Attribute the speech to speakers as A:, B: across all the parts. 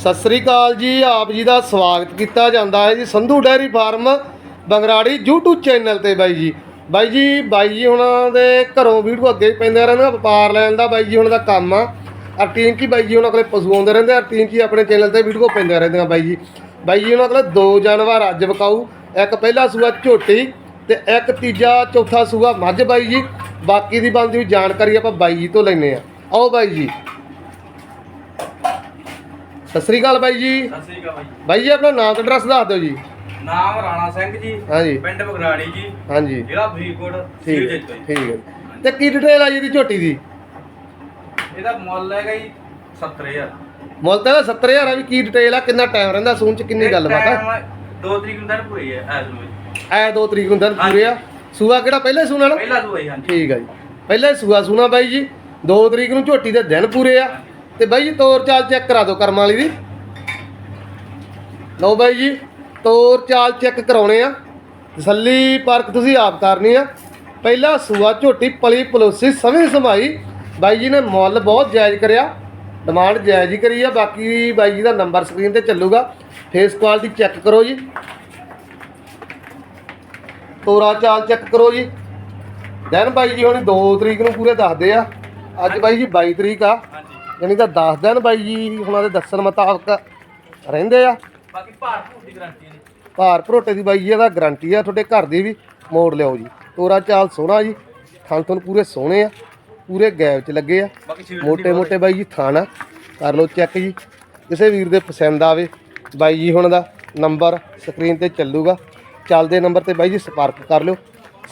A: ਸਤਿ ਸ੍ਰੀ ਅਕਾਲ ਜੀ, ਆਪ ਜੀ ਦਾ ਸਵਾਗਤ ਕੀਤਾ ਜਾਂਦਾ ਹੈ ਜੀ Sandhu dairy farm Bangrari YouTube channel ਤੇ ਬਾਈ ਜੀ। ਬਾਈ ਜੀ ਬਾਈ ਜੀ ਹੁਣਾਂ ਦੇ ਘਰੋਂ ਵੀਡੀਓ ਅੱਗੇ ਪੈਂਦੇ ਰਹਿੰਦੇ ਆ ਵਪਾਰ ਲੈਣ ਦਾ ਬਾਈ ਜੀ ਹੁਣ ਦਾ ਕੰਮ ਆ। ਅਰਟੀਨ ਕੀ ਬਾਈ ਜੀ ਉਹਨਾਂ ਕੋਲੇ ਪਸ਼ੂ ਆਉਂਦੇ ਰਹਿੰਦੇ ਆ ਅਰਟੀਨ ਕੀ ਆਪਣੇ ਚੈਨਲ ਤੇ ਵੀਡੀਓ ਪੈਂਦੇ ਰਹਿੰਦੇ ਆ ਬਾਈ ਜੀ। ਬਾਈ ਜੀ ਉਹਨਾਂ ਕੋਲੇ ਦੋ ਜਾਨਵਰ ਅੱਜ ਵਿਕਾਊ, ਇੱਕ ਪਹਿਲਾ ਸੂਆ ਝੋਟੀ ਤੇ ਇੱਕ ਤੀਜਾ ਚੌਥਾ ਸੂਆ ਮੱਝ ਬਾਈ ਜੀ। ਬਾਕੀ ਦੀ ਬਣਦੀ ਹੋਈ ਜਾਣਕਾਰੀ ਆਪਾਂ ਬਾਈ ਜੀ ਤੋਂ ਲੈਨੇ ਆ ਆਓ ਬਾਈ ਜੀ। ਸਤਿ ਸ੍ਰੀ ਅਕਾਲ ਬਾਈ ਜੀ।
B: ਸਤਿ ਸ੍ਰੀ ਅਕਾਲ ਬਾਈ
A: ਬਾਈ ਜੀ ਆਪਣਾ ਨਾਮ ਤੇ ਐਡਰੈਸ ਦੱਸ ਦਿਓ ਜੀ?
B: ਨਾਮ ਰਾਣਾ ਸਿੰਘ ਜੀ।
A: ਹਾਂਜੀ।
B: ਪਿੰਡ ਬਗਰਾੜੀ ਜੀ।
A: ਹਾਂਜੀ।
B: ਜ਼ਿਲ੍ਹਾ ਫਰੀਦਕੋਟ
A: ਠੀਕ
B: ਠੀਕ
A: ਹੈ
B: ਜੀ।
A: ਠੀਕ ਹੈ। ਤੇ ਕੀ ਡਿਟੇਲ ਆ ਜੀ ਝੋਟੀ ਦੀ?
B: ਇਹਦਾ ਮੁੱਲ ਹੈਗਾ ਜੀ 70000
A: ਮੁੱਲ ਤਾਂ ਇਹਦਾ 70000 ਆ ਵੀ ਕੀ ਡਿਟੇਲ ਆ ਕਿੰਨਾ ਟਾਈਮ ਰਹਿੰਦਾ ਸੂਨ ਚ ਕਿੰਨੀ ਗੱਲਬਾਤ ਆ?
B: 2 ਤਰੀਕ ਨੂੰ ਦਿਨ ਪੂਰੀ ਹੈ ਐਸ ਨੂੰ ਜੀ।
A: ਐ 2 ਤਰੀਕ ਨੂੰ ਦਿਨ ਪੂਰੇ ਆ। ਸੂਆ ਕਿਹੜਾ ਪਹਿਲੇ ਸੂਣਾ ਨਾ
B: ਪਹਿਲਾ ਸੂਆ ਜੀ ਹਾਂਜੀ।
A: ਠੀਕ ਆ ਜੀ। ਪਹਿਲੇ ਸੂਆ ਸੂਣਾ ਬਾਈ ਜੀ। 2 ਤਰੀਕ ਨੂੰ ਝੋਟੀ ਦੇ ਦਿਨ ਪੂਰੇ ਆ। ਤੇ ਬਾਈ ਜੀ, ਤੋਰ ਚਾਲ ਚੈੱਕ ਕਰਾ ਦਿਓ ਕਰਮ ਵਾਲੀ ਦੀ। ਲਓ ਬਾਈ ਜੀ, ਤੋਰ ਚਾਲ ਚੈੱਕ ਕਰਾਉਣੇ ਆ। ਤਸੱਲੀ ਪਰਖ ਤੁਸੀਂ ਆਪ ਕਰਨੀ ਆ। ਪਹਿਲਾ ਸੂਆ ਝੋਟੀ ਪਲੀ ਪਲੋਸੀ ਸਮੇਂ ਸਮਾਈ। ਬਾਈ ਜੀ ਨੇ ਮੁੱਲ ਬਹੁਤ ਜਾਇਜ਼ ਕਰਿਆ। ਡਿਮਾਂਡ ਜਾਇਜ਼ ਹੀ ਕਰੀ ਆ, ਬਾਕੀ ਬਾਈ ਜੀ ਦਾ ਨੰਬਰ ਸਕਰੀਨ ਤੇ ਚੱਲੂਗਾ। ਫੇਸ ਕੁਆਲਿਟੀ ਚੈੱਕ ਕਰੋ ਜੀ। ਤੋਰਾ ਚਾਲ ਚੈੱਕ ਕਰੋ ਜੀ। ਦਿਨ ਬਾਈ ਜੀ, ਹੁਣ 2 ਤਰੀਕ ਨੂੰ ਪੂਰੇ ਦੱਸਦੇ ਆ। ਅੱਜ ਬਾਈ ਜੀ 22 ਤਰੀਕ ਆ। ਯਾਨੀ ਤਾਂ ਦੱਸ ਦਿਨ ਬਾਈ ਜੀ ਉਹਨਾਂ ਦੇ ਦੱਸਣ ਮੁਤਾਬਕ ਰਹਿੰਦੇ ਆ।
B: ਬਾਕੀ ਭਾਰ ਭੂਰ ਦੀ ਗਰੰਟੀ ਹੈ ਜੀ
A: ਭਾਰ ਭਰੋਟੇ ਦੀ ਬਾਈ ਜੀ ਇਹਦਾ ਗਰੰਟੀ ਆ ਤੁਹਾਡੇ ਘਰ ਦੀ ਵੀ। ਮੋੜ ਲਿਓ ਜੀ। ਤੋਰਾ ਚਾਲ ਸੋਹਣਾ ਜੀ। ਥਣ ਥਣ ਪੂਰੇ ਸੋਹਣੇ ਆ। ਪੂਰੇ ਗੈਪ 'ਚ ਲੱਗੇ ਆ। ਮੋਟੇ ਮੋਟੇ ਬਾਈ ਜੀ ਥਣ ਆ। ਕਰ ਲਓ ਚੈੱਕ ਜੀ। ਕਿਸੇ ਵੀਰ ਦੇ ਪਸੰਦ ਆਵੇ ਬਾਈ ਜੀ ਹੁਣ ਦਾ ਨੰਬਰ ਸਕਰੀਨ ਤੇ ਚੱਲੂਗਾ। ਚੱਲਦੇ ਨੰਬਰ ਤੇ ਬਾਈ ਜੀ ਸੰਪਰਕ ਕਰ ਲਿਓ।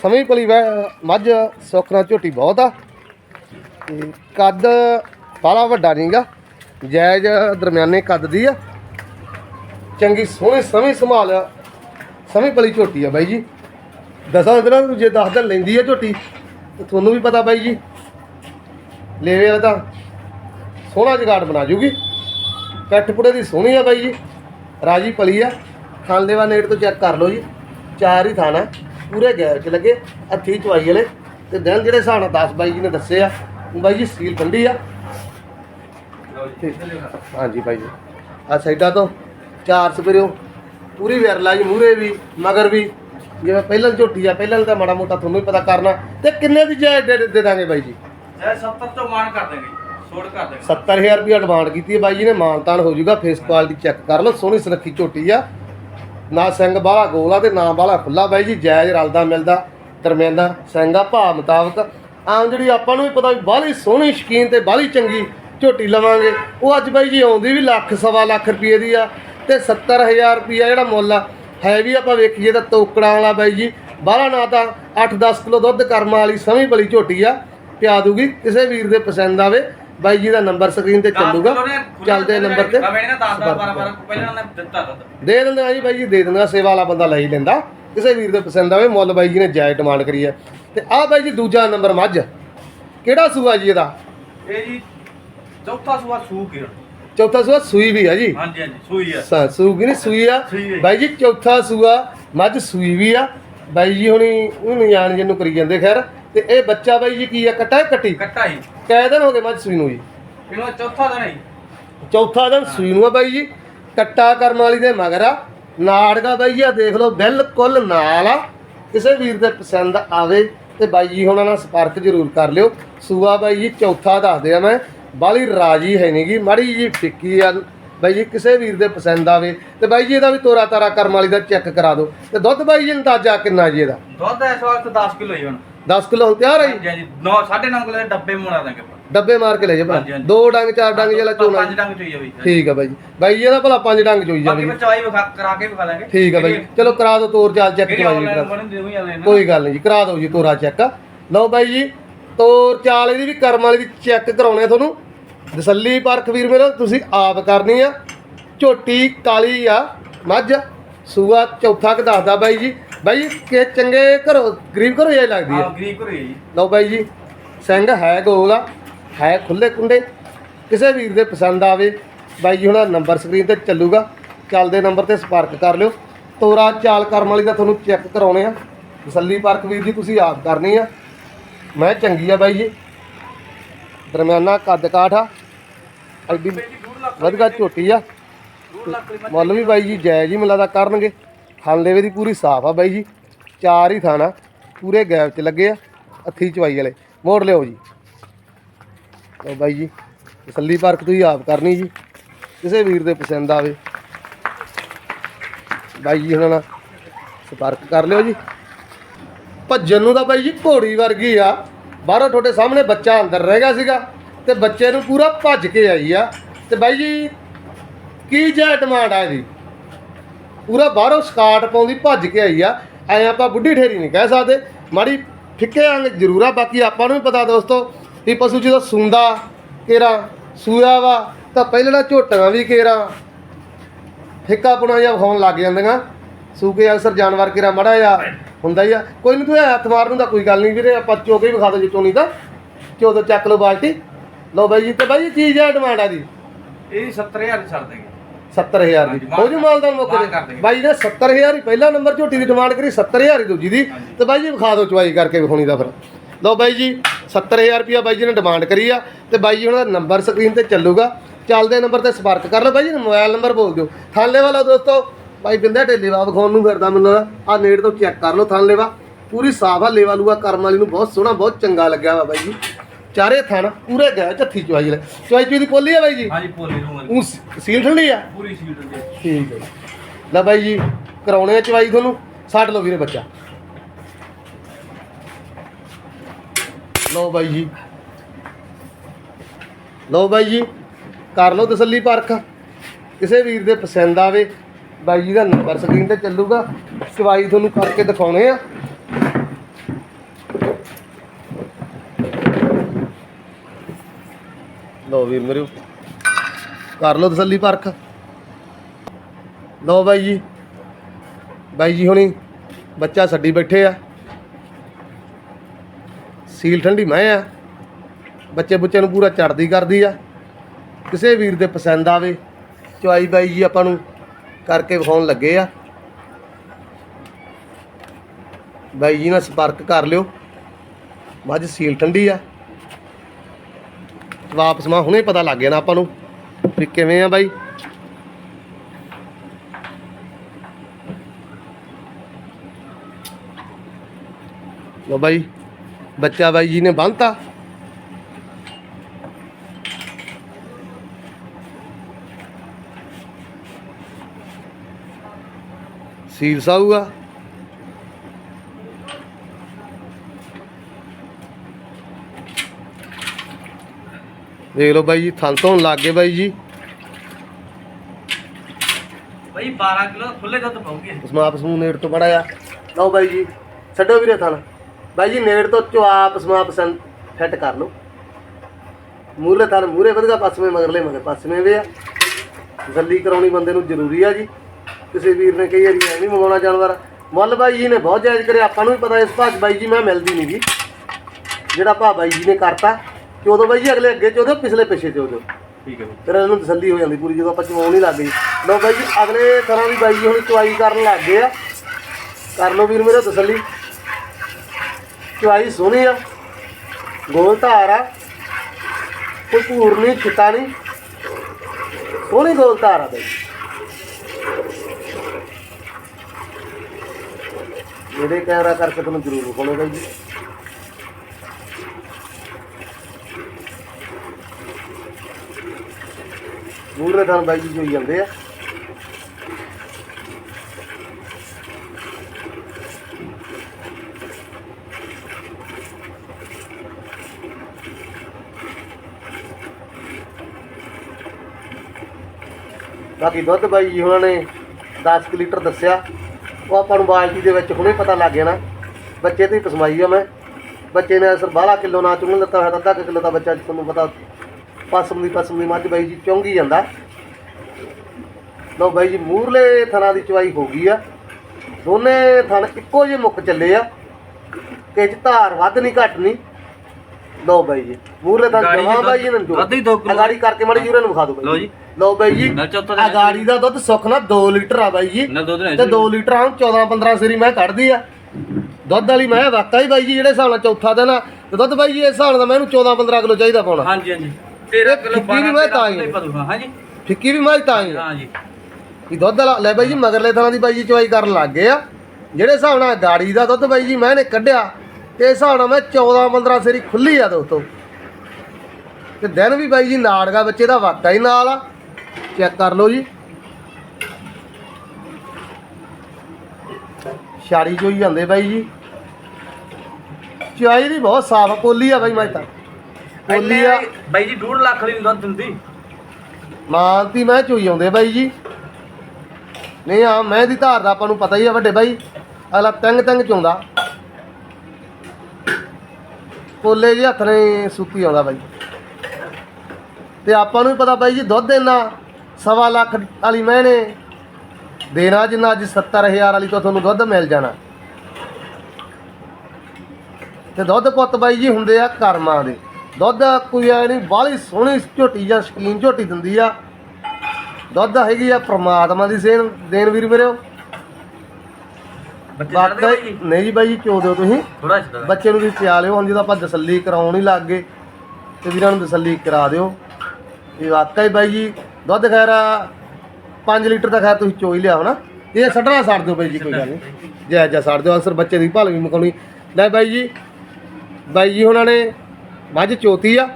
A: ਸਮੇਂ ਭਲੀ ਵੈ- ਮੱਝ ਸੁੱਖ ਨਾਲ ਝੋਟੀ ਬਹੁਤ ਆ। ਕੱਦ ਬਾਹਲਾ ਵੱਡਾ ਨਹੀਂਗਾ ਜਾਇਜ਼ ਦਰਮਿਆਨੇ ਕੱਦ ਦੀ ਆ। ਚੰਗੀ ਸੋਹਣੀ ਸਮੇਂ ਸੰਭਾਲਿਆ ਸਮੇਂ ਪਲੀ ਝੋਟੀ ਆ ਬਾਈ ਜੀ। ਦਸਾਂ ਦਿਨਾਂ ਨੂੰ ਜੇ 10 ਦਿਨ ਲੈਂਦੀ ਆ ਝੋਟੀ, ਤੇ ਤੁਹਾਨੂੰ ਵੀ ਪਤਾ ਬਾਈ ਜੀ। ਲੇਵੇ ਵਾਲਾ ਤਾਂ ਸੋਹਣਾ ਜਗਾੜ ਬਣਾ ਜੂਗੀ। ਕੱਟ ਪੁੜੇ ਦੀ ਸੋਹਣੀ ਆ ਬਾਈ ਜੀ। ਰਾਜੀ ਪਲੀ ਆ। ਖਾਣ ਦੇਵਾ ਨੇੜ ਤੋਂ ਚੈੱਕ ਕਰ ਲਓ ਜੀ। ਚਾਰ ਹੀ ਥਾਣਾ, ਪੂਰੇ ਗੈਰ ਚ ਲੱਗੇ, ਹੱਥੀ ਚਵਾਈ ਵਾਲੇ। ਤੇ ਦਿਨ ਜਿਹੜੇ ਹਿਸਾਬ ਨਾਲ 10 ਬਾਈ ਜੀ ਨੇ ਦੱਸੇ ਆ। ਬਾਈ ਜੀ, ਸੀਲ ਕੰਢੀ ਆ। ਠੀਕ। ਹਾਂਜੀ ਬਾਈ ਜੀ। ਆ ਸਾਈਡਾਂ ਤੋਂ ਚਾਰ ਸਪਰਿਓ ਪੂਰੀ ਵਿਰਲਾ ਜੀ ਮੂਰੇ ਵੀ ਮਗਰ ਵੀ। ਜਿਵੇਂ ਪਹਿਲਾਂ ਝੋਟੀ ਆ ਪਹਿਲਾਂ ਤਾਂ ਮਾੜਾ ਮੋਟਾ ਤੁਹਾਨੂੰ ਵੀ ਪਤਾ ਕਰਨਾ। ਤੇ ਕਿੰਨੇ ਦੀ ਜਾਇ ਦੇ ਦੇ ਦਾਂਗੇ ਬਾਈ ਜੀ?
B: ਇਹ 70 ਤੋਂ ਮਾਨ ਕਰ ਦੇਂਗੇ ਛੋੜ ਕਰ ਦੇਂਗੇ।
A: 70000 ਰੁਪਏ ਡਿਮਾਂਡ ਕੀਤੀ ਹੈ ਬਾਈ ਜੀ ਨੇ ਮਾਨਤਾਨ ਹੋ ਜਾਊਗਾ ਫੇਸ ਕੁਆਲਿਟੀ ਚੈੱਕ ਕਰ ਲਓ ਸੋਹਣੀ ਸੁਨੱਖੀ ਝੋਟੀ ਆ। ਨਾ ਸਿੰਘ ਬਾਹਲਾ ਗੋਲ ਤੇ ਨਾ ਬਾਹਲਾ ਖੁੱਲਾ ਬਾਈ ਜੀ ਜਾਇਜ਼ ਰਲਦਾ ਮਿਲਦਾ ਦਰਮਿਆਨਾ ਸਿੰਘਾ ਭਾਅ ਮੁਤਾਬਕ। ਆਮ ਜਿਹੜੀ ਆਪਾਂ ਨੂੰ ਵੀ ਪਤਾ ਵੀ ਬਾਹਲੀ ਸੋਹਣੀ ਸ਼ਕੀਨ ਤੇ ਬਾਹਲੀ ਚੰਗੀ ਝੋਟੀ ਲਵਾਂਗੇ। ਉਹ ਅੱਜ ਬਾਈ ਜੀ ਆਉਂਦੀ ਵੀ ਲੱਖ ਸਵਾ ਲੱਖ ਰੁਪਏ ਦੀ ਆ ਤੇ 70000 ਰੁਪਏ ਜਿਹੜਾ ਮੁੱਲ ਆ ਹੈ ਵੀ ਆਪਾਂ ਵੇਖੀਏ ਤਾਂ ਤੋਕੜਾਂ ਵਾਲਾ ਬਾਈ ਜੀ। ਬਾਹਲਾ ਨਾ ਤਾਂ 8-10 ਕਿਲੋ ਦੁੱਧ ਕਰਮਾਂ ਵਾਲੀ ਸਮੀ ਬਲੀ ਝੋਟੀ ਆ ਪਿਆ ਦੂਗੀ ਕਿਸੇ ਵੀਰ ਦੇ ਪਸੰਦ ਆਵੇ। ਬਾਈ ਜੀ ਦਾ ਨੰਬਰ ਸਕਰੀਨ ਤੇ ਚੱਲੂਗਾ। ਚੱਲਦੇ ਨੰਬਰ ਤੇ।
B: ਮੈਂ ਨਾ 10 10 12 12 ਪਹਿਲਾਂ ਉਹਨੇ ਦਿੱਤਾ ਦੁੱਧ।
A: ਦੇ ਦਿੰਦੇ ਆ ਜੀ ਬਾਈ ਜੀ ਦੇ ਦਿੰਦਾ ਸੇਵਾ ਵਾਲਾ ਬੰਦਾ ਲੈ ਹੀ ਲੈਂਦਾ। ਕਿਸੇ ਵੀਰ ਦੇ ਪਸੰਦ ਆਵੇ ਮੁੱਲ ਬਾਈ ਜੀ ਨੇ ਜਾਇਜ਼ ਡਿਮਾਂਡ ਕਰੀ ਹੈ ਤੇ ਆਹ ਬਾਈ ਜੀ ਦੂਜਾ ਨੰਬਰ ਮੱਝ। ਕਿਹੜਾ ਸੂਆ ਜੀ ਇਹਦਾ?
B: ਇਹ ਜੀ ਚੌਥਾ ਸੂਆ ਸੂ ਕਿਰਨ।
A: ਚੌਥਾ ਸੂਆ ਸੂਈ ਵੀ ਆ ਜੀ।
B: ਹਾਂਜੀ ਹਾਂਜੀ ਸੂਈ ਆ।
A: ਸਾ ਸੂਗੀ ਨਹੀਂ ਸੂਈ ਆ।
B: ਸੂਈ।
A: ਬਾਈ ਜੀ ਚੌਥਾ ਸੂਆ ਮੱਝ ਸੂਈ ਵੀ ਆ। ਬਾਈ ਜੀ ਹੁਣੀ ਉਹਨੂੰ ਜਾਣ ਜਿਹਨੂੰ ਕਰੀ ਜਾਂਦੇ ਖੈਰ। ਤੇ ਇਹ ਬੱਚਾ ਬਾਈ ਜੀ ਕੀ ਆ? ਕੱਟਾ ਕੱਟੀ?
B: ਕੱਟਾ ਹੀ
A: ਕੈ ਦਿਨ ਹੋ ਗਏ ਮੱਝ ਸੂਈ ਨੂੰ ਜੀ।
B: ਇਹਨੂੰ ਚੌਥਾ ਦਿਨ ਹੀ
A: ਚੌਥਾ ਦਿਨ ਸੂਈ ਨੂੰ ਆ ਬਾਈ ਜੀ। ਕੱਟਾ ਕਰਮ ਵਾਲੀ ਦੇ ਮਗਰ ਆ। ਨਾੜਗਾ ਬਾਈ ਜੀ ਆ ਦੇਖ ਲਓ ਬਿਲਕੁਲ ਨਾਲ ਆ। ਕਿਸੇ ਵੀਰ ਦੇ ਪਸੰਦ ਆਵੇ ਤੇ ਬਾਈ ਜੀ ਹੁਣਾਂ ਨਾਲ ਸੰਪਰਕ ਜ਼ਰੂਰ ਕਰ ਲਿਓ। ਸੂਆ ਬਾਈ ਜੀ ਚੌਥਾ ਦੱਸਦੇ ਆ ਮੈਂ। ਬਾਲੀ ਰਾਜੀ ਹੈ ਨਹੀਂਗੀ ਮਾੜੀ ਜੀ ਫਿੱਕੀ ਆ। ਬਾਈ ਜੀ ਕਿਸੇ ਵੀਰ ਦੇ ਪਸੰਦ ਆਵੇ ਤੇ ਬਾਈ ਜੀ ਇਹਦਾ ਵੀ ਤੋਰਾ ਤਾਰਾ ਕਰਮ ਵਾਲੀ ਦਾ ਚੈੱਕ ਕਰਾ ਦਿਓ। ਤੇ ਦੁੱਧ ਬਾਈ ਜੀ ਅੰਦਾਜ਼ਾ ਕਿੰਨਾ ਜੀ ਇਹਦਾ?
B: ਦੁੱਧ ਇਸ ਵਕਤ 10 ਕਿਲੋ ਹੀ ਹੁਣ।
A: 10 ਕਿਲੋ ਹੁਣ ਤਿਆਰ ਹੈ ਜੀ?
B: ਹਾਂਜੀ ਹਾਂਜੀ। 9 9.5 ਕਿਲੋ ਦੇ ਡੱਬੇ ਮੋੜਾ ਦਾਂਗੇ ਆਪਾਂ।
A: ਡੱਬੇ ਮਾਰ ਕੇ ਲੈ ਜਾ
B: ਹਾਂਜੀ, ਹਾਂਜੀ।
A: ਦੋ ਡੰਗ ਚਾਰ ਡੰਗ ਜਿਹੜਾ ਚੋਣਾ
B: ਪੰਜ ਡੰਗ ਚੋਈ ਆ ਬਈ।
A: ਠੀਕ ਆ ਬਾਈ ਜੀ। ਬਾਈ ਜੀ ਇਹਦਾ ਭਲਾ ਪੰਜ ਡੰਗ ਚੋਈ ਜਾਵੇ
B: ਬਾਕੀ ਮੈਂ ਚਵਾਈ ਵਿਖਾ ਕਰਾ ਕੇ ਵਿਖਾ ਲਾਂਗੇ।
A: ਠੀਕ ਆ ਬਾਈ ਚਲੋ ਕਰਾ ਦਿਓ ਤੋਰ ਚਾਲ ਚੈੱਕ ਕਰਾ ਜੀ
B: ਆਨਲਾਈਨ ਨੇ
A: ਕੋਈ ਗੱਲ ਨਹੀਂ ਜੀ ਕਰਾ ਦਿਓ ਜੀ ਤੋਰਾ ਚੈੱਕ। ਲਓ ਬਾਈ ਜੀ ਤੋਰ ਚਾਲ ਇਹਦੀ ਵੀ ਕਰਮ ਵਾਲੀ ਦੀ ਚੈੱਕ ਕਰਾਉਣੇ ਆ ਤੁਹਾਨੂੰ। ਦਸੱਲੀ ਪਰਖ ਵੀਰ ਮੇਰੇ ਤੁਸੀਂ ਆਪ ਕਰਨੀ ਆ। ਝੋਟੀ ਕਾਲੀ ਆ ਮੱਝ। ਸੂਆ ਚੌਥਾ ਕ ਦੱਸਦਾ ਬਾਈ ਜੀ। ਬਾਈ ਜੀ, ਕਿ ਚੰਗੇ ਘਰੋਂ ਗਰੀਬ ਘਰੋਂ ਜਾਈ ਲੱਗਦੀ
B: ਹਾਂ
A: ਆ
B: ਗਰੀਬ ਘਰੇ ਜੀ।
A: ਲਓ ਬਾਈ ਜੀ ਸਿੰਘ ਹੈ ਗੋਲ ਆ ਹੈ ਖੁੱਲੇ ਕੁੰਡੇ ਕਿਸੇ ਵੀਰ ਦੇ ਪਸੰਦ ਆਵੇ ਬਾਈ ਜੀ ਹੁਣਾਂ ਨੰਬਰ ਸਕਰੀਨ ਤੇ ਚੱਲੂਗਾ। ਚੱਲਦੇ ਨੰਬਰ ਤੇ ਸੰਪਰਕ ਕਰ ਲਿਓ। ਤੋਰਾ ਚਾਲ ਕਰਮ ਵਾਲੀ ਦਾ ਤੁਹਾਨੂੰ ਚੈੱਕ ਕਰਾਉਣੇ ਆ। ਤਸੱਲੀ ਪਰਖ ਵੀਰ ਜੀ ਤੁਸੀਂ ਆਪ ਕਰਨੀ ਆ। ਮੈਂ ਚੰਗੀ ਆ ਬਾਈ ਜੀ। ਦਰਮਿਆਨਾ ਕੱਦ ਕਾਠ ਆ। ਐਡੀ ਵਧੀਆ ਝੋਟੀ ਆ।
B: 2 ਲੱਖ
A: ਮੁੱਲ ਵੀ ਬਾਈ ਜੀ ਜਾਇਜ਼ ਹੀ ਮਿਲਦਾ ਕਰਨਗੇ। ਖਾਨਲੇਵੇ ਦੀ ਪੂਰੀ ਸਾਫ਼ ਆ ਬਾਈ ਜੀ। ਚਾਰ ਹੀ ਥਾਣਾ, ਪੂਰੇ ਗੈਪ 'ਚ ਲੱਗੇ ਆ, ਅੱਥੀ ਚਵਾਈ ਵਾਲੇ। ਮੋੜ ਲਿਓ ਜੀ। ਲਓ ਬਾਈ ਜੀ, ਤਸੱਲੀ ਪਰਖ ਤੁਸੀਂ ਆਪ ਕਰਨੀ ਜੀ। ਕਿਸੇ ਵੀਰ ਦੇ ਪਸੰਦ ਆਵੇ। ਬਾਈ ਜੀ ਉਹਨਾਂ ਨਾਲ ਸੰਪਰਕ ਕਰ ਲਿਓ ਜੀ। ਭੱਜਣ ਨੂੰ ਤਾਂ ਬਾਈ ਜੀ ਘੋੜੀ ਵਰਗੀ ਆ। ਬਾਹਰੋਂ ਤੁਹਾਡੇ ਸਾਹਮਣੇ ਬੱਚਾ ਅੰਦਰ ਰਹਿ ਗਿਆ ਸੀਗਾ ਤੇ ਬੱਚੇ ਨੂੰ ਪੂਰਾ ਭੱਜ ਕੇ ਆਈ ਆ। ਤੇ ਬਾਈ ਜੀ, ਕੀ ਜੈ ਡਿਮਾਂਡ ਆ ਇਹਦੀ? ਪੂਰਾ ਬਾਹਰੋਂ ਸਕਾਟ ਪਾਉਂਦੀ ਭੱਜ ਕੇ ਆਈ ਆ। ਐ ਆਪਾਂ ਬੁੱਢੀ ਠੇਰੀ ਨਹੀਂ ਕਹਿ ਸਕਦੇ। ਮਾੜੀ ਫਿੱਕੇ ਅੰਗ ਜ਼ਰੂਰ ਆ, ਬਾਕੀ ਆਪਾਂ ਨੂੰ ਵੀ ਪਤਾ ਦੋਸਤੋ ਵੀ ਪਸ਼ੂ ਜਦੋਂ ਸੂੰਦਾ ਕੇਰਾ ਸੂਆ ਵਾ, ਤਾਂ ਪਹਿਲੜਾ ਝੋਟਾਂ ਵੀ ਕੇਰਾ। ਫਿੱਕਾ ਪੁਣਾ ਜਿਹਾ ਹੋਣ ਲੱਗ ਜਾਂਦੀਆਂ। ਸੂਕੇ ਅਕਸਰ ਜਾਨਵਰ ਕੇਰਾ ਮੜਾ ਜਾ ਹੁੰਦਾ ਹੀ ਆ। ਕੋਈ ਨਹੀਂ ਤੂੰ ਇਹ ਹੱਥ ਮਾਰਨ ਦਾ ਕੋਈ ਗੱਲ ਨਹੀਂ ਵੀਰੇ ਆਪਾਂ ਚੋਕੇ ਹੀ ਵਿਖਾ ਦੋ ਜੇ ਚੋਣੀ ਤਾਂ। ਚੋਦੋ ਚੱਕ ਲਓ ਬਾਲਟੀ। ਲਓ ਬਾਈ ਜੀ ਤੇ ਬਾਈ ਜੀ ਚੀਜ਼ ਹੈ ਡਿਮਾਂਡ ਆ ਦੀ
B: ਇਹ 70000 ਦੀ ਛੱਡ ਦੇਗੇ।
A: 70000 ਦੀ। ਹੋ ਜੂ ਮਾਲਦਾਨ ਮੌਕੇ ਤੇ। ਬਾਈ ਨੇ 70000 ਹੀ ਪਹਿਲਾ ਨੰਬਰ ਝੋਟੀ ਦੀ ਡਿਮਾਂਡ ਕਰੀ 70000 ਹੀ ਦੂਜੀ ਦੀ। ਤੇ ਬਾਈ ਜੀ ਵਿਖਾ ਦਿਓ ਚੁਆਈ ਕਰਕੇ ਵਿਖਾਉਣੀ ਦਾ ਫਿਰ। ਲਓ ਬਾਈ ਜੀ 70000 ਰੁਪਿਆ ਬਾਈ ਜੀ ਨੇ ਡਿਮਾਂਡ ਕਰੀ ਆ। ਤੇ ਬਾਈ ਜੀ ਉਹਨਾਂ ਦਾ ਨੰਬਰ ਸਕਰੀਨ ਤੇ ਚੱਲੂਗਾ। ਚੱਲਦੇ ਨੰਬਰ ਤੇ ਸੰਪਰਕ ਕਰ ਲਓ। ਬਾਈ ਜੀ ਮੋਬਾਈਲ ਨੰਬਰ ਬੋਲ ਦਿਓ। ਥਾਲੇ ਵਾਲਾ ਦੋਸਤੋ ਬਾਈ ਬਿੰਦਾ ਢੇਲੇ ਵਾ ਵਿਖਾਉਣ ਨੂੰ ਫਿਰਦਾ ਮੈਨੂੰ ਆ ਨੇੜ ਤੋਂ ਚੈੱਕ ਕਰ ਲਓ ਥਾਲੇ ਵਾ ਪੂਰੀ ਸਾਫ਼ ਆ ਲੇਵਾ ਲੂਆ ਕਰਮ ਵਾਲੀ ਨੂੰ ਬਹੁਤ ਸੋਹਣਾ ਬਹੁਤ ਚੰਗਾ ਲੱਗਿਆ ਵਾ ਬਾਈ ਜੀ। ਚਾਰੇ ਥਣ ਪੂਰੇ ਗਏ ਚੱਥੀ ਚੁਆਈ ਲੈ ਚੁਆਈ ਚੁਈ ਦੀ ਕੋਲੀ ਆ ਬਾਈ ਜੀ?
B: ਹਾਂਜੀ ਪੋਲੀ ਨੂੰ
A: ਸੀਲ ਠੰਡੀ ਆ?
B: ਪੂਰੀ ਸੀਟ ਦੇ
A: ਠੀਕ ਹੈ। ਲੈ ਬਾਈ ਜੀ ਕਰਾਉਣੇ ਆ ਚਵਾਈ ਤੁਹਾਨੂੰ। ਛੱਡ ਲਓ ਵੀਰੇ ਬੱਚਾ। ਲਓ ਬਾਈ ਜੀ। ਲਓ ਬਾਈ ਜੀ ਕਰ ਲਓ ਤਸੱਲੀ ਪਰਖ। ਕਿਸੇ ਵੀਰ ਦੇ ਪਸੰਦ ਆਵੇ ਬਾਈ ਜੀ ਦਾ ਨੰਬਰ ਸਕਰੀਨ ਤੇ ਚੱਲੂਗਾ। ਸਵਾਈ ਤੁਹਾਨੂੰ ਕਰਕੇ ਦਿਖਾਉਣੇ ਆ। ਲਓ ਵੀਰ ਮੇਰੇ ਕਰ ਲਓ ਤਸੱਲੀ ਪਰਖ। ਲਓ ਬਾਈ ਜੀ। ਬਾਈ ਜੀ ਹੁਣੀ ਬੱਚਾ ਛੱਡੀ ਬੈਠੇ ਆ। ਸੀਲ ਠੰਡੀ ਮੈਂ ਆ। ਬੱਚੇ ਬੁੱਚੇ ਨੂੰ ਪੂਰਾ ਚੜਦੀ ਕਰਦੀ ਆ। ਕਿਸੇ ਵੀਰ ਦੇ ਪਸੰਦ ਆਵੇ, ਚੁਆਈ ਬਾਈ ਜੀ ਆਪਾਂ ਨੂੰ ਕਰਕੇ ਵਿਖਾਉਣ ਲੱਗੇ ਆ। ਬਾਈ ਜੀ ਨਾਲ ਸੰਪਰਕ ਕਰ ਲਿਓ। ਮੱਝ ਸੀਲ ਠੰਡੀ ਆ। ਵਾਪਸ ਮਾ ਹੁਣੇ ਪਤਾ ਲੱਗ ਗਿਆ ਨਾ ਆਪਾਂ ਨੂੰ ਵੀ ਕਿਵੇਂ ਆ ਬਾਈ। ਲੋ ਬਾਈ, ਬੱਚਾ ਬਾਈ ਜੀ ਨੇ ਬੰਨਤਾ। ਸੀਲ ਸਾਊਗਾ। ਦੇਖ ਲਓ ਬਾਈ ਜੀ ਥਣ ਧੋਣ ਲੱਗ ਗਏ ਬਾਈ ਜੀ।
B: ਭਾਈ 12 ਕਿਲੋ ਖੁੱਲੇ ਦੁੱਧ ਪਾਉਗੀ।
A: ਉਸਮਾ ਆਪਸ ਨੂੰ ਨੇੜ ਤੋਂ ਬੜਾ ਆ। ਲਓ ਬਾਈ ਜੀ ਛੱਡੋ ਵੀਰੇ ਥਣ। ਬਾਈ ਜੀ ਨੇੜ ਤੋਂ ਚੋ ਆਪਸ ਮਾ ਪਸੰਦ ਫਿੱਟ ਕਰ ਲਓ। ਮੂਲੇ ਥਣ ਮੂਰੇ ਵਧਗਾ ਪਾਸਵੇਂ ਮਗਰਲੇ ਮਗਰ ਪਾਸਵੇਂ ਵੇ ਆ। ਜਲਦੀ ਕਰਾਉਣੀ ਬੰਦੇ ਨੂੰ ਜ਼ਰੂਰੀ ਆ ਜੀ। ਕਿਸੇ ਵੀਰ ਨੇ ਕਈ ਵਾਰੀ ਐ ਨਹੀਂ ਮੰਗਾਉਣਾ ਜਾਨਵਰ। ਮੁੱਲ ਬਾਈ ਜੀ ਨੇ ਬਹੁਤ ਜਾਇਜ਼ ਕਰਿਆ ਆਪਾਂ ਨੂੰ ਵੀ ਪਤਾ ਇਸ ਭਾਜ ਬਾਈ ਜੀ ਮੈਂ ਮਿਲਦੀ ਨਹੀਂ ਜੀ। ਜਿਹੜਾ ਭਾ ਬਾਈ ਜੀ ਨੇ ਕਰਤਾ ਕਿ ਉਦੋਂ ਬਾਈ ਜੀ ਅਗਲੇ ਅੱਗੇ ਚ ਉਹਦੇ ਪਿਛਲੇ ਪਿੱਛੇ ਚ ਉਹਦੇ
B: ਠੀਕ ਹੈ
A: ਫਿਰ ਇਹਨੂੰ ਤਸੱਲੀ ਹੋ ਜਾਂਦੀ ਪੂਰੀ ਜਦੋਂ ਆਪਾਂ ਚਵਾਉਣ ਹੀ ਲੱਗ ਗਏ। ਲਓ ਬਾਈ ਜੀ ਅਗਲੇ ਤਰ੍ਹਾਂ ਦੀ ਬਾਈ ਜੀ ਹੁਣ ਚਵਾਈ ਕਰਨ ਲੱਗ ਗਏ ਆ। ਕਰ ਲਓ ਵੀਰ ਮੇਰੇ ਤਸੱਲੀ। ਚਵਾਈ ਸੋਹਣੀ ਆ। ਗੋਲ ਧਾਰ ਆ। ਕੋਈ ਭੂਰ ਨਹੀਂ ਚਿੱਟਾ ਨਹੀਂ ਸੋਹਣੀ ਗੋਲ ਧਾਰ ਆ ਬਾਈ ਮੇਰੇ ਕੈਮਰਾ ਕਰਕੇ ਤੁਹਾਨੂੰ ਜ਼ਰੂਰ ਵਿਖਾਉਣਾ ਬਾਈ ਜੀ। ਮੂਰੇ ਥਾਂ ਬਾਈ ਜੀ ਹੋਈ ਜਾਂਦੇ ਆ। ਬਾਕੀ ਦੁੱਧ ਬਾਈ ਜੀ ਉਹਨਾਂ ਨੇ 10 ਕੁ ਲੀਟਰ ਦੱਸਿਆ। ਉਹ ਆਪਾਂ ਨੂੰ ਬਾਲਟੀ ਦੇ ਵਿੱਚ ਹੁਣੇ ਪਤਾ ਲੱਗ ਜਾਣਾ ਬੱਚੇ ਦੀ ਪਸਮਾਈ ਆ ਮੈਂ। ਬੱਚੇ ਨੇ ਅਸਰ ਬਾਹਲਾ ਕਿਲੋ ਨਾ ਚੁੰਗਣ ਦਿੱਤਾ ਹੋਇਆ ਤਾਂ ਅੱਧਾ ਕੁ ਕਿਲੋ ਦਾ ਬੱਚਾ ਤੁਹਾਨੂੰ ਪਤਾ ਪਸਮ ਦੀ ਪਸਮ ਦੀ ਮੱਝ ਬਾਈ ਜੀ ਚੁੰਗੀ ਜਾਂਦਾ। ਲਓ ਬਾਈ ਜੀ ਮੂਰਲੇ ਥਣਾ ਦੀ ਚਵਾਈ ਹੋ ਗਈ ਆ। ਦੋਨੇ ਥਣ ਇੱਕੋ ਜਿਹੇ ਮੁੱਕ ਚੱਲੇ ਆ। ਕਿ ਚ ਧਾਰ ਵੱਧ ਨਹੀਂ ਘੱਟ ਨਹੀਂ ਲਓ ਬਾਈ ਜੀ ਮੂਰਲੇ ਥਣ ਜਮਾ
B: ਜੀ
A: ਬਾਈ ਜੀ ਨੂੰ
B: ਕਿਲੋ।
A: ਅਗਾੜੀ ਕਰਕੇ ਮਾੜੀ ਜੂਰੇ ਨੂੰ ਵਿਖਾ ਦਿਓ ਬਾਈ
B: ਲਓ ਜੀ।
A: ਲਓ ਬਾਈ ਜੀ
B: ਨਾ ਚੌਥਾ ਦਿਨ
A: ਅਗਾੜੀ ਦਾ ਦੁੱਧ ਸੁੱਖ ਨਾਲ 2 ਲੀਟਰ ਆ ਬਾਈ ਜੀ।
B: ਨਾ ਦੁੱਧ
A: ਤੇ 2 ਲੀਟਰ ਆ 14 15 ਸਰੀ ਮੈਂ ਕੱਢਦੀ ਆ। ਦੁੱਧ ਵਾਲੀ ਮੈਂ ਵਾਕਈ ਬਾਈ ਜੀ ਜਿਹੜੇ ਹਿਸਾਬ ਨਾਲ ਚੌਥਾ ਦਿਨ ਆ। ਤੇ ਦੁੱਧ ਬਾਈ ਜੀ ਇਸ ਹਿਸਾਬ ਨਾਲ ਮੈਨੂੰ 14 15 ਕਿਲੋ ਚਾਹੀਦਾ ਪਾਉਣਾ
B: ਹਾਂਜੀ ਹਾਂਜੀ। 13 ਕਿਲੋ
A: ਫਿੱਕੀ ਵੀ ਮੈਂ ਤਾਂ
B: ਹਾਂਜੀ।
A: ਫਿੱਕੀ ਵੀ ਮਾਝ ਤਾਂ ਆ।
B: ਹਾਂਜੀ
A: ਵੀ ਦੁੱਧ ਲਾ- ਲੈ ਬਾਈ ਜੀ ਮਗਰਲੇ ਥਾਂ ਦੀ ਬਾਈ ਜੀ ਚਵਾਈ ਕਰਨ ਲੱਗ ਗਏ ਆ। ਜਿਹੜੇ ਹਿਸਾਬ ਨਾਲ ਗਾੜੀ ਦਾ ਦੁੱਧ ਬਾਈ ਜੀ ਮੈਂ ਨੇ ਕੱਢਿਆ ਤੇ ਇਸ ਹਿਸਾਬ ਨਾਲ ਮੈਂ 14 15 ਸੇਰੀ ਖੁੱਲੀ ਆ ਦੋਸਤੋ। ਤੇ ਦਿਨ ਵੀ ਬਾਈ ਜੀ ਨਾੜਗਾ ਬੱਚੇ ਦਾ ਵਾਕਾ ਹੀ ਨਾਲ ਆ। ਚੈੱਕ ਕਰ ਲਓ ਜੀ। ਛਾੜੀ ਚੋਈ ਜਾਂਦੇ ਬਾਈ ਜੀ। ਚਵਾਈ ਦੀ ਬਹੁਤ ਸਾਫ਼ ਕੋਲੀ ਆ ਬਾਈ ਮੈਂ ਤਾਂ। ਕੋਲੀ ਆ।
B: ਬਾਈ ਜੀ 2 ਲੱਖ ਦੀ ਦੁੱਧ ਦਿੰਦੀ।
A: ਮਾਨਤੀ ਮੈਂ ਚੋਈ ਆਉਂਦੇ ਬਾਈ ਜੀ। ਨਹੀਂ ਆ ਮੈਂ ਦੀ ਧਾਰ ਦਾ ਆਪਾਂ ਨੂੰ ਪਤਾ ਹੀ ਆ ਵੱਡੇ ਬਾਈ। ਅਗਲਾ ਤੰਗ ਤੰਗ ਚੋਂਦਾ ਕੋਲੇ ਜੀ ਹੱਥ ਨੇ ਸੁੱਕੀ ਆਉਂਦਾ ਬਾਈ। ਤੇ ਆਪਾਂ ਨੂੰ ਵੀ ਪਤਾ ਬਾਈ ਜੀ ਦੁੱਧ ਇੰਨਾ ਸਵਾ ਲੱਖ ਵਾਲੀ ਮੈਂ ਨੇ ਦੇਣਾ ਜਿੰਨਾ ਅੱਜ 70000 ਵਾਲੀ ਤੋਂ ਤੁਹਾਨੂੰ ਦੁੱਧ ਮਿਲ ਜਾਣਾ। ਤੇ ਦੁੱਧ ਪੁੱਤ ਬਾਈ ਜੀ ਹੁੰਦੇ ਆ ਕਰਮਾਂ ਦੇ। ਦੁੱਧ ਕੋਈ ਐ ਨਹੀਂ ਬਾਹਲੀ ਸੋਹਣੀ ਝੋਟੀ ਜਾਂ ਸ਼ਕੀਨ ਝੋਟੀ ਦਿੰਦੀ ਆ। ਦੁੱਧ ਹੈਗੀ ਆ ਪ੍ਰਮਾਤਮਾ ਦੀ ਸੇਨ ਦੇਣ ਵੀਰ ਮੇਰਿਓ।
B: ਬਾਈ
A: ਬਾਕੀ ਨਹੀਂ ਜੀ ਬਾਈ ਜੀ ਚੋ ਦਿਓ ਤੁਸੀਂ।
B: ਥੋੜਾ ਛੱਡਦਾ
A: ਬੱਚੇ ਨੂੰ ਵੀ ਪਿਆ ਲਿਓ ਹੁਣ ਜਦੋਂ ਆਪਾਂ ਤਸੱਲੀ ਕਰਾਉਣ ਹੀ ਲੱਗ ਗਏ ਤੇ ਵੀਰਾਂ ਨੂੰ ਤਸੱਲੀ ਕਰਾ ਦਿਓ। ਇਹ ਵਾਕਈ ਬਾਈ ਜੀ ਦੁੱਧ ਖੈਰ 5 ਲੀਟਰ ਦਾ ਖੈਰ ਤੁਸੀਂ ਚੋ ਹੀ ਲਿਆ ਹੋਣਾ ਇਹ ਛੱਡਣਾ ਛੱਡ ਦਿਓ ਬਾਈ ਜੀ ਕੋਈ ਗੱਲ ਨਹੀਂ। ਜੈ ਜੈ ਛੱਡ ਦਿਓ ਅਕਸਰ ਬੱਚੇ ਦੀ ਭਾਲ ਵੀ ਮੁਕਾਉਣੀ। ਲੈ ਬਾਈ ਜੀ ਬਾਈ ਜੀ ਉਹਨਾਂ ਨੇ ਮੱਝ ਚੋਤੀ ਆ।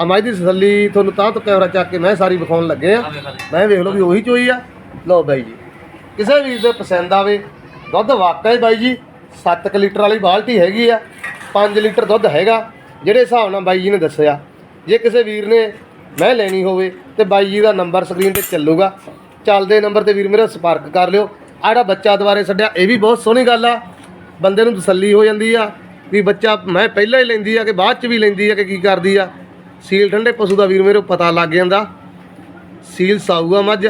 A: ਆ ਮੱਝ ਦੀ ਤਸੱਲੀ ਤੁਹਾਨੂੰ ਤਾਂ ਤੋਂ ਕੈਮਰਾ ਚੱਕ ਕੇ ਮੈਂ ਸਾਰੀ ਵਿਖਾਉਣ ਲੱਗੇ ਆ। ਮੈਂ ਵੇਖ ਲਓ ਵੀ ਉਹੀ ਚੋਈ ਆ। ਲਓ ਬਾਈ ਜੀ ਕਿਸੇ ਵੀਰ ਦੇ ਪਸੰਦ ਆਵੇ ਦੁੱਧ ਵਾਕਈ ਬਾਈ ਜੀ 7 ਲੀਟਰ ਵਾਲੀ ਬਾਲਟੀ ਹੈਗੀ ਆ। 5 ਲੀਟਰ ਦੁੱਧ ਹੈਗਾ ਜਿਹੜੇ ਹਿਸਾਬ ਨਾਲ ਬਾਈ ਜੀ ਨੇ ਦੱਸਿਆ। ਜੇ ਕਿਸੇ ਵੀਰ ਨੇ ਮੈਂ ਲੈਣੀ ਹੋਵੇ ਤੇ ਬਾਈ ਜੀ ਦਾ ਨੰਬਰ ਸਕਰੀਨ ਤੇ ਚੱਲੂਗਾ। ਚੱਲਦੇ ਨੰਬਰ ਤੇ ਵੀਰ ਮੇਰਾ ਸੰਪਰਕ ਕਰ ਲਿਓ। ਆ ਜਿਹੜਾ ਬੱਚਾ ਦੁਬਾਰੇ ਛੱਡਿਆ, ਇਹ ਵੀ ਬਹੁਤ ਸੋਹਣੀ ਗੱਲ ਆ। ਬੰਦੇ ਨੂੰ ਤਸੱਲੀ ਹੋ ਜਾਂਦੀ ਆ ਵੀ ਬੱਚਾ ਮੈਂ ਪਹਿਲਾਂ ਹੀ ਲੈਂਦੀ ਆ ਕਿ ਬਾਅਦ ਚ ਵੀ ਲੈਂਦੀ ਆ ਕਿ ਕੀ ਕਰਦੀ ਆ। ਸੀਲ ਠੰਡੇ ਪਸ਼ੂ ਦਾ ਵੀਰ ਮੇਰੇ ਪਤਾ ਲੱਗ ਜਾਂਦਾ। ਸੀਲ ਸਾਊਗਾ ਮੱਝ।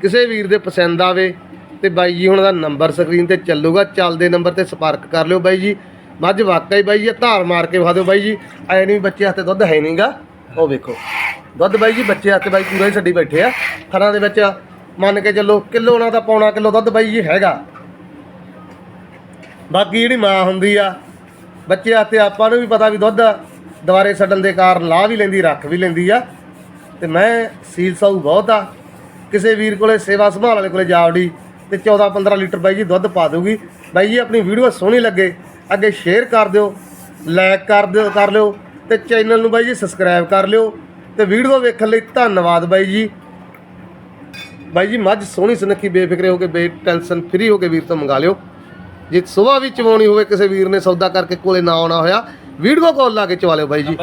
A: ਕਿਸੇ ਵੀਰ ਦੇ ਪਸੰਦ ਆਵੇ ਤੇ ਬਾਈ ਜੀ ਹੁਣ ਦਾ ਨੰਬਰ ਸਕਰੀਨ ਤੇ ਚੱਲੂਗਾ। ਚੱਲਦੇ ਨੰਬਰ ਤੇ ਸੰਪਰਕ ਕਰ ਲਿਓ ਬਾਈ ਜੀ। ਮੱਝ ਵਾਕਈ ਬਾਈ ਜੀ, ਧਾਰ ਮਾਰ ਕੇ ਵਿਖਾ ਦਿਓ ਬਾਈ ਜੀ। ਐ ਨਹੀਂ ਬੱਚੇ ਹੱਥੇ ਦੁੱਧ ਹੈ ਨਹੀਂਗਾ ਉਹ ਵੇਖੋ। ਦੁੱਧ ਬਾਈ ਜੀ ਬੱਚੇ ਹੱਥੇ ਬਾਈ ਪੂਰਾ ਹੀ ਛੱਡੀ ਬੈਠੇ ਆ। ਥਣਾ ਦੇ ਵਿੱਚ ਮੰਨ ਕੇ ਚੱਲੋ ਕਿਲੋ ਉਹਨਾਂ ਤਾਂ ਪੌਣਾ ਕਿਲੋ ਦੁੱਧ ਬਾਈ ਜੀ ਹੈਗਾ। ਬਾਕੀ ਜਿਹੜੀ ਮਾਂ ਹੁੰਦੀ ਆ, ਬੱਚੇ ਹੱਥੇ ਆਪਾਂ ਨੂੰ ਵੀ ਪਤਾ ਵੀ ਦੁੱਧ ਦੁਬਾਰੇ ਛੱਡਣ ਦੇ ਕਾਰਨ ਲਾਹ ਵੀ ਲੈਂਦੀ, ਰੱਖ ਵੀ ਲੈਂਦੀ ਆ। ਤੇ ਮੈਂ ਸੀਲ ਸਾਊ ਬਹੁਤ ਆ। ਕਿਸੇ ਵੀਰ ਕੋਲੇ ਸੇਵਾ ਸੰਭਾਲ ਵਾਲੇ ਕੋਲੇ ਜਾਵੜੀ ਤੇ 14 15 ਲੀਟਰ ਬਾਈ ਜੀ ਦੁੱਧ ਪਾ ਦੂਗੀ ਬਾਈ ਜੀ ਆਪਣੀ ਵੀਡੀਓ ਸੋਹਣੀ ਲੱਗੇ, ਅੱਗੇ ਸ਼ੇਅਰ ਕਰ ਦਿਓ ਲਾਈਕ ਕਰ ਦਿਓ, ਕਰ ਲਿਓ। ਤੇ ਚੈਨਲ ਨੂੰ ਬਾਈ ਜੀ ਸਬਸਕ੍ਰਾਈਬ ਕਰ ਲਿਓ ਤੇ ਵੀਡੀਓ ਵੇਖਣ ਲਈ ਧੰਨਵਾਦ ਬਾਈ ਜੀ। ਬਾਈ ਜੀ ਮੱਝ ਸੋਹਣੀ ਸੁਨੱਖੀ ਬੇਫਿਕਰੇ ਹੋ ਕੇ ਬੇ ਟੈਨਸ਼ਨ ਫ੍ਰੀ ਹੋ ਕੇ ਵੀਰ ਤੋਂ ਮੰਗਾ ਲਿਓ। ਜੇ ਸੁਬਾਹ ਵੀ ਚਵਾਉਣੀ ਹੋਵੇ ਕਿਸੇ ਵੀਰ ਨੇ ਸੌਦਾ ਕਰਕੇ ਕੋਲੇ ਨਾ ਆਉਣਾ ਹੋਇਆ ਵੀਡੀਓ ਕਾਲ ਲਾ ਕੇ ਚਵਾ ਲਿਓ ਬਾਈ ਜੀ।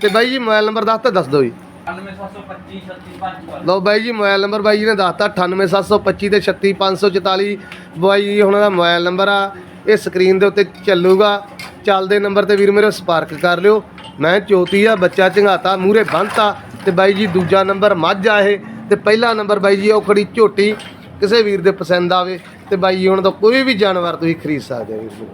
A: ਤੇ ਬਾਈ ਜੀ ਮੋਬਾਈਲ ਨੰਬਰ ਦੱਸ ਤਾਂ ਦੱਸ ਦਿਓ ਜੀ।
B: 9725 365
A: ਲਓ ਬਾਈ ਜੀ ਮੋਬਾਈਲ ਨੰਬਰ ਬਾਈ ਜੀ ਨੇ ਦੱਸਤਾ 98725 ਤੇ 36544 ਬਾਈ ਜੀ ਉਹਨਾਂ ਦਾ ਮੋਬਾਈਲ ਨੰਬਰ ਆ ਇਹ ਸਕਰੀਨ ਦੇ ਉੱਤੇ ਚੱਲੂਗਾ। ਚੱਲਦੇ ਨੰਬਰ ਤੇ ਵੀਰ ਮੇਰੇ ਸੰਪਰਕ ਕਰ ਲਿਓ। ਮੈਂ ਚੋਤੀ ਆ, ਬੱਚਾ ਝੰਗਾਤਾ ਮੂਰੇ ਬੰਨਤਾ ਤੇ ਬਾਈ ਜੀ ਦੂਜਾ ਨੰਬਰ ਮੱਝ ਆ ਇਹ ਤੇ ਪਹਿਲਾ ਨੰਬਰ ਬਾਈ ਜੀ ਉਹ ਖੜੀ ਝੋਟੀ। ਕਿਸੇ ਵੀਰ ਦੇ ਪਸੰਦ ਆਵੇ ਤੇ ਬਾਈ ਜੀ ਹੁਣ ਤਾਂ ਕੋਈ ਵੀ ਜਾਨਵਰ ਤੁਸੀਂ ਖਰੀਦ ਸਕਦੇ ਹੋ ਵੀਰ ਜੀ।